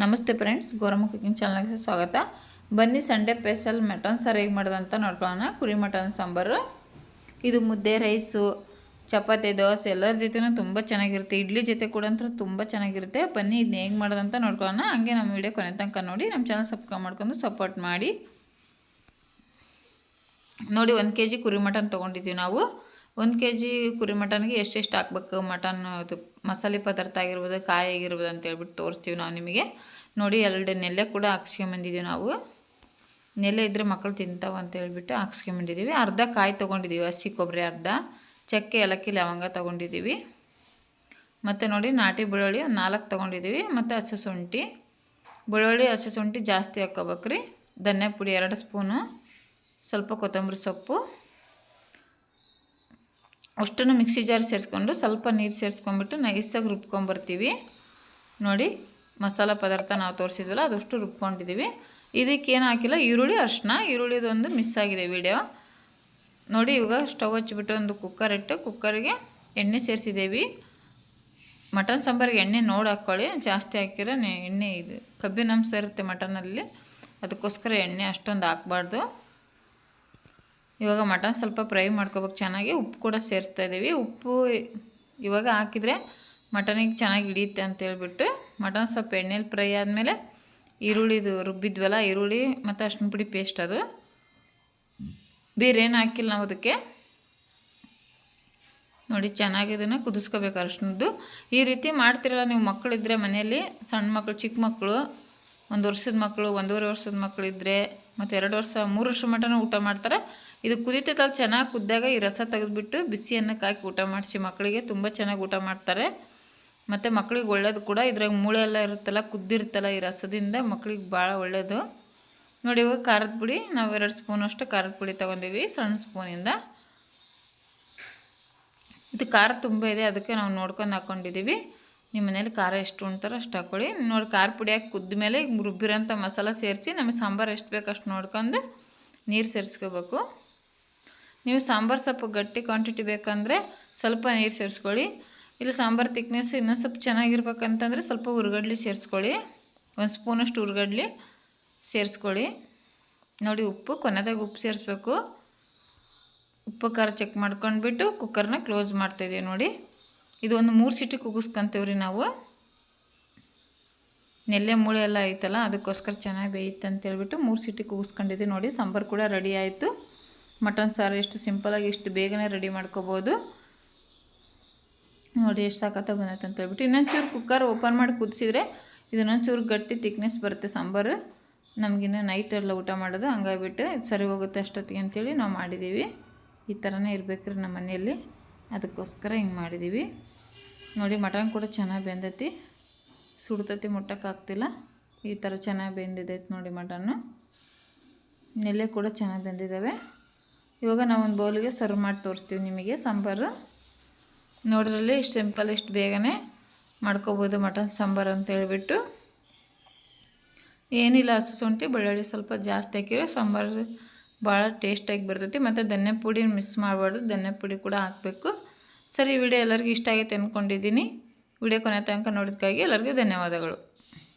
ನಮಸ್ತೆ friends, Goramma cooking ಚಾನಲ್ಗೆ ಸ್ವಾಗತ. ಬನ್ನಿ ಸಂಡೇ ಸ್ಪೆಷಲ್ ಮಟನ್ ಸಾರು ಹೇಗೆ ಮಾಡೋದಂತ ನೋಡ್ಕೊಳ್ಳೋಣ. ಕುರಿ ಮಟನ್, ಸಾಂಬಾರು. ಇದು ಮುದ್ದೆ, ರೈಸು, ಚಪಾತಿ, ದೋಸೆ, ಎಲ್ಲರ ಜೊತೆನೂ ತುಂಬ ಚೆನ್ನಾಗಿರುತ್ತೆ. ಇಡ್ಲಿ ಜೊತೆ ಕೂಡ ಅಂತೂ ತುಂಬ ಚೆನ್ನಾಗಿರುತ್ತೆ. ಬನ್ನಿ ಇದನ್ನ ಹೇಗೆ ಮಾಡೋದಂತ ನೋಡ್ಕೊಳ್ಳೋಣ. ಹಂಗೆ ನಮ್ಮ ವಿಡಿಯೋ ಕೊನೆ ತನಕ ನೋಡಿ, ನಮ್ಮ ಚಾನಲ್ ಸಬ್ಸ್ಕ್ರೈಬ್ ಮಾಡ್ಕೊಂಡು ಸಪೋರ್ಟ್ ಮಾಡಿ. ನೋಡಿ, ಒಂದು ಕೆ ಜಿ ಕುರಿ ಮಟನ್ ತೊಗೊಂಡಿದ್ದೀವಿ ನಾವು. ಒಂದು ಕೆ ಜಿ ಕುರಿ ಮಟನ್ಗೆ ಎಷ್ಟೆಷ್ಟು ಹಾಕ್ಬೇಕು? ಮಟನ್ ಅದು ಮಸಾಲೆ ಪದಾರ್ಥ ಆಗಿರ್ಬೋದು, ಕಾಯಿ ಆಗಿರ್ಬೋದು ಅಂತ ಹೇಳ್ಬಿಟ್ಟು ತೋರಿಸ್ತೀವಿ ನಾವು ನಿಮಗೆ. ನೋಡಿ, ಎರಡು ನೆಲೆ ಕೂಡ ಹಾಕ್ಸ್ಕೊಂಬಂದಿದ್ದೀವಿ ನಾವು. ನೆಲೆ ಇದ್ದರೆ ಮಕ್ಕಳು ತಿಂತಾವೆ ಅಂತ ಹೇಳ್ಬಿಟ್ಟು ಹಾಕ್ಸ್ಕೊಂಬಂದಿದ್ದೀವಿ ಅರ್ಧ ಕಾಯಿ ತೊಗೊಂಡಿದ್ದೀವಿ ಹಸಿ ಕೊಬ್ಬರಿ ಅರ್ಧ. ಚಕ್ಕೆ, ಏಲಕ್ಕಿ, ಲವಂಗ ತೊಗೊಂಡಿದ್ದೀವಿ ಮತ್ತು ನೋಡಿ, ನಾಟಿ ಬೆಳ್ಳುಳ್ಳಿ ಒಂದು ನಾಲ್ಕು ತೊಗೊಂಡಿದ್ದೀವಿ ಮತ್ತು ಹಸಿ ಶುಂಠಿ. ಬೆಳ್ಳುಳ್ಳಿ, ಹಸಿ ಶುಂಠಿ ಜಾಸ್ತಿ ಹಾಕ್ಕೋಬೇಕ್ರಿ. ಧನ್ಯ ಪುಡಿ ಎರಡು ಸ್ಪೂನು. ಸ್ವಲ್ಪ ಕೊತ್ತಂಬರಿ ಸೊಪ್ಪು. ಅಷ್ಟನ್ನು ಮಿಕ್ಸಿ ಜಾರ್ ಸೇರಿಸ್ಕೊಂಡು ಸ್ವಲ್ಪ ನೀರು ಸೇರಿಸ್ಕೊಂಬಿಟ್ಟು ನೈಸಾಗಿ ರುಬ್ಕೊಂಬರ್ತೀವಿ ನೋಡಿ, ಮಸಾಲ ಪದಾರ್ಥ ನಾವು ತೋರಿಸಿದ್ವಲ್ಲ, ಅದಷ್ಟು ರುಬ್ಕೊಂಡಿದ್ದೀವಿ ಇದಕ್ಕೇನು ಹಾಕಿಲ್ಲ, ಈರುಳ್ಳಿ ಅರ್ಶಿನ ಈರುಳ್ಳಿದೊಂದು ಮಿಸ್ ಆಗಿದೆ ವಿಡಿಯೋ. ನೋಡಿ, ಇವಾಗ ಸ್ಟವ್ ಹಚ್ಚಿಬಿಟ್ಟು ಒಂದು ಕುಕ್ಕರ್ ಇಟ್ಟು ಕುಕ್ಕರ್ಗೆ ಎಣ್ಣೆ ಸೇರಿಸಿದ್ದೀವಿ. ಮಟನ್ ಸಾಂಬಾರಿಗೆ ಎಣ್ಣೆ ನೋಡಿ ಹಾಕ್ಕೊಳ್ಳಿ ಜಾಸ್ತಿ ಹಾಕಿರೋ ಎಣ್ಣೆ, ಇದು ಕಬ್ಬಿನಂಶ ಇರುತ್ತೆ ಮಟನಲ್ಲಿ. ಅದಕ್ಕೋಸ್ಕರ ಎಣ್ಣೆ ಅಷ್ಟೊಂದು ಹಾಕ್ಬಾರ್ದು. ಇವಾಗ ಮಟನ್ ಸ್ವಲ್ಪ ಫ್ರೈ ಮಾಡ್ಕೋಬೇಕು. ಚೆನ್ನಾಗಿ ಉಪ್ಪು ಕೂಡ ಸೇರಿಸ್ತಾ ಇದ್ದೀವಿ ಉಪ್ಪು ಇವಾಗ ಹಾಕಿದರೆ ಮಟನಿಗೆ ಚೆನ್ನಾಗಿ ಹಿಡಿಯುತ್ತೆ ಅಂತೇಳ್ಬಿಟ್ಟು ಮಟನ್ ಸ್ವಲ್ಪ ಎಣ್ಣೆಲಿ ಫ್ರೈ ಆದಮೇಲೆ ಈರುಳ್ಳಿದು ರುಬ್ಬಿದ್ವಲ್ಲ, ಈರುಳ್ಳಿ ಮತ್ತು ಅರ್ಶಿನ ಪುಡಿ ಪೇಸ್ಟ್ ಅದು. ಬೇರೇನು ಹಾಕಿಲ್ಲ ನಾವು ಅದಕ್ಕೆ. ನೋಡಿ, ಚೆನ್ನಾಗಿ ಇದನ್ನು ಕುದಿಸ್ಕೋಬೇಕು ಅರ್ಶಿನದ್ದು ಈ ರೀತಿ ಮಾಡ್ತಿರಲ್ಲ ನೀವು ಮಕ್ಕಳಿದ್ರೆ ಮನೆಯಲ್ಲಿ, ಸಣ್ಣ ಮಕ್ಕಳು ಚಿಕ್ಕ ಮಕ್ಕಳು ಒಂದು ವರ್ಷದ ಮಕ್ಕಳು ಒಂದೂವರೆ ವರ್ಷದ ಮಕ್ಕಳು ಇದ್ದರೆ ಮತ್ತು ಎರಡು ವರ್ಷ, ಮೂರು ವರ್ಷ ಮಟನೂ ಊಟ ಮಾಡ್ತಾರೆ. ಇದು ಕುದಿತೈತಲ್ಲ, ಚೆನ್ನಾಗಿ ಕುದ್ದಾಗ ಈ ರಸ ತೆಗೆದುಬಿಟ್ಟು ಬಿಸಿ ಅನ್ನಕ್ಕೆ ಹಾಕಿ ಊಟ ಮಾಡಿಸಿ ಮಕ್ಕಳಿಗೆ ತುಂಬ ಚೆನ್ನಾಗಿ ಊಟ ಮಾಡ್ತಾರೆ. ಮತ್ತು ಮಕ್ಳಿಗೆ ಒಳ್ಳೇದು ಕೂಡ, ಇದ್ರಾಗ ಮೂಳೆ ಎಲ್ಲ ಇರುತ್ತಲ್ಲ, ಕುದ್ದಿರುತ್ತಲ್ಲ ಈ ರಸದಿಂದ ಮಕ್ಳಿಗೆ ಭಾಳ ಒಳ್ಳೆಯದು ನೋಡಿ, ಇವಾಗ ಖಾರದ ಪುಡಿ, ನಾವು ಎರಡು ಸ್ಪೂನಷ್ಟು ಖಾರದ ಪುಡಿ ತೊಗೊಂಡಿವಿ, ಸಣ್ಣ ಸ್ಪೂನಿಂದ ಇದು. ಖಾರ ತುಂಬ ಇದೆ, ಅದಕ್ಕೆ ನಾವು ನೋಡ್ಕೊಂಡು ಹಾಕ್ಕೊಂಡಿದ್ದೀವಿ ನಿಮ್ಮ ಮನೇಲಿ ಖಾರ ಎಷ್ಟು ಉಣ್ತಾರೋ ಅಷ್ಟು ಹಾಕ್ಕೊಳ್ಳಿ ನೋಡಿ, ಖಾರ ಪುಡಿ ಹಾಕಿ ಕುದ್ದ ಮೇಲೆ ರುಬ್ಬಿರೋಂಥ ಮಸಾಲ ಸೇರಿಸಿ, ನಮಗೆ ಸಾಂಬಾರು ಎಷ್ಟು ಬೇಕು ಅಷ್ಟು ನೋಡ್ಕೊಂಡು ನೀರು ಸೇರಿಸ್ಕೋಬೇಕು. ನೀವು ಸಾಂಬಾರು ಸ್ವಲ್ಪ ಗಟ್ಟಿ ಕ್ವಾಂಟಿಟಿ ಬೇಕಂದರೆ ಸ್ವಲ್ಪ ನೀರು ಸೇರಿಸ್ಕೊಳ್ಳಿ. ಇಲ್ಲ ಸಾಂಬಾರು ತಿಕ್ನೆಸ್ ಇನ್ನೂ ಸ್ವಲ್ಪ ಚೆನ್ನಾಗಿರ್ಬೇಕಂತಂದರೆ ಸ್ವಲ್ಪ ಹುರ್ಗಡ್ಲಿ ಸೇರಿಸ್ಕೊಳ್ಳಿ. ಒಂದು ಸ್ಪೂನಷ್ಟು ಹುರ್ಗಡ್ಲಿ ಸೇರಿಸ್ಕೊಳ್ಳಿ. ನೋಡಿ ಉಪ್ಪು, ಕೊನೆದಾಗ ಉಪ್ಪು ಸೇರಿಸ್ಬೇಕು. ಉಪ್ಪು, ಖಾರ ಚೆಕ್ ಮಾಡ್ಕೊಂಡ್ಬಿಟ್ಟು ಕುಕ್ಕರ್ನ ಕ್ಲೋಸ್ ಮಾಡ್ತಾಯಿದ್ದೀವಿ ನೋಡಿ. ಇದು ಒಂದು ಮೂರು ಸಿಟಿ ರೀ ನಾವು. ನೆಲ್ಲೆ ಮೂಳೆ ಎಲ್ಲ ಐತಲ್ಲ, ಅದಕ್ಕೋಸ್ಕರ ಚೆನ್ನಾಗಿ ಬೇಯುತ್ತೆ ಅಂತೇಳ್ಬಿಟ್ಟು ಮೂರು ಸಿಟಿ ಕೂಗಿಸ್ಕೊಂಡಿದ್ದೀವಿ ನೋಡಿ, ಸಾಂಬಾರು ಕೂಡ ರೆಡಿ ಆಯಿತು. ಮಟನ್ ಸಾರು ಎಷ್ಟು ಸಿಂಪಲಾಗಿ ಎಷ್ಟು ಬೇಗನೆ ರೆಡಿ ಮಾಡ್ಕೋಬೋದು. ನೋಡಿ ಎಷ್ಟು ಸಾಕತ್ತ ಬಂದೈತೆ ಅಂತ ಹೇಳ್ಬಿಟ್ಟು ಇನ್ನೊಂಚೂರು ಕುಕ್ಕರ್ ಓಪನ್ ಮಾಡಿ ಕುದಿಸಿದ್ರೆ ಇದನ್ನೊಂಚೂರು ಗಟ್ಟಿ ತಿಕ್ನೆಸ್ ಬರುತ್ತೆ ಸಾಂಬಾರು. ನಮಗಿನ್ನ ನೈಟೆಲ್ಲ ಊಟ ಮಾಡೋದು, ಹಂಗಾಗ್ಬಿಟ್ಟು ಇದು ಸರಿ ಹೋಗುತ್ತೆ ಅಷ್ಟೊತ್ತಿಗೆ ಅಂತೇಳಿ ನಾವು ಮಾಡಿದ್ದೀವಿ. ಈ ಥರನೇ ಇರಬೇಕ್ರಿ ನಮ್ಮ ಮನೆಯಲ್ಲಿ. ಅದಕ್ಕೋಸ್ಕರ ಹಿಂಗೆ ಮಾಡಿದ್ದೀವಿ. ನೋಡಿ ಮಟನ್ ಕೂಡ ಚೆನ್ನಾಗಿ ಬೆಂದೈತಿ. ಸುಡ್ತತಿ ಮುಟ್ಟೋಕ್ಕಾಗ್ತಿಲ್ಲ ಈ ಥರ ಚೆನ್ನಾಗಿ ಬೆಂದಿದೈತೆ ನೋಡಿ ಮಟನ್ನು. ನೆಲೆ ಕೂಡ ಚೆನ್ನಾಗಿ ಬೆಂದಿದ್ದಾವೆ ಇವಾಗ ನಾವು ಒಂದು ಬೌಲಿಗೆ ಸರ್ವ್ ಮಾಡಿ ತೋರಿಸ್ತೀವಿ ನಿಮಗೆ ಸಾಂಬಾರು. ನೋಡ್ರಲ್ಲಿ ಇಷ್ಟು ಸಿಂಪಲ್, ಇಷ್ಟು ಬೇಗನೆ ಮಾಡ್ಕೋಬೋದು ಮಟನ್ ಸಾಂಬಾರು ಅಂತ ಹೇಳಿಬಿಟ್ಟು. ಏನಿಲ್ಲ, ಹಸು ಶುಂಠಿ, ಬೆಳ್ಳುಳ್ಳಿ ಸ್ವಲ್ಪ ಜಾಸ್ತಿ ಹಾಕಿದ್ರೆ ಸಾಂಬಾರು ಭಾಳ ಟೇಸ್ಟಾಗಿ ಬರ್ತೈತಿ. ಮತ್ತು ಧನ್ಯ ಪುಡಿ ಮಿಸ್ ಮಾಡಬಾರ್ದು, ಧನ್ಯ ಪುಡಿ ಕೂಡ ಹಾಕಬೇಕು. ಸರಿ ವಿಡಿಯೋ ಎಲ್ಲರಿಗೂ ಇಷ್ಟ ಆಗೈತೆ ಅಂದ್ಕೊಂಡಿದ್ದೀನಿ ವಿಡಿಯೋ ಕೊನೆ ತನಕ ನೋಡೋದಕ್ಕಾಗಿ ಎಲ್ಲರಿಗೂ ಧನ್ಯವಾದಗಳು.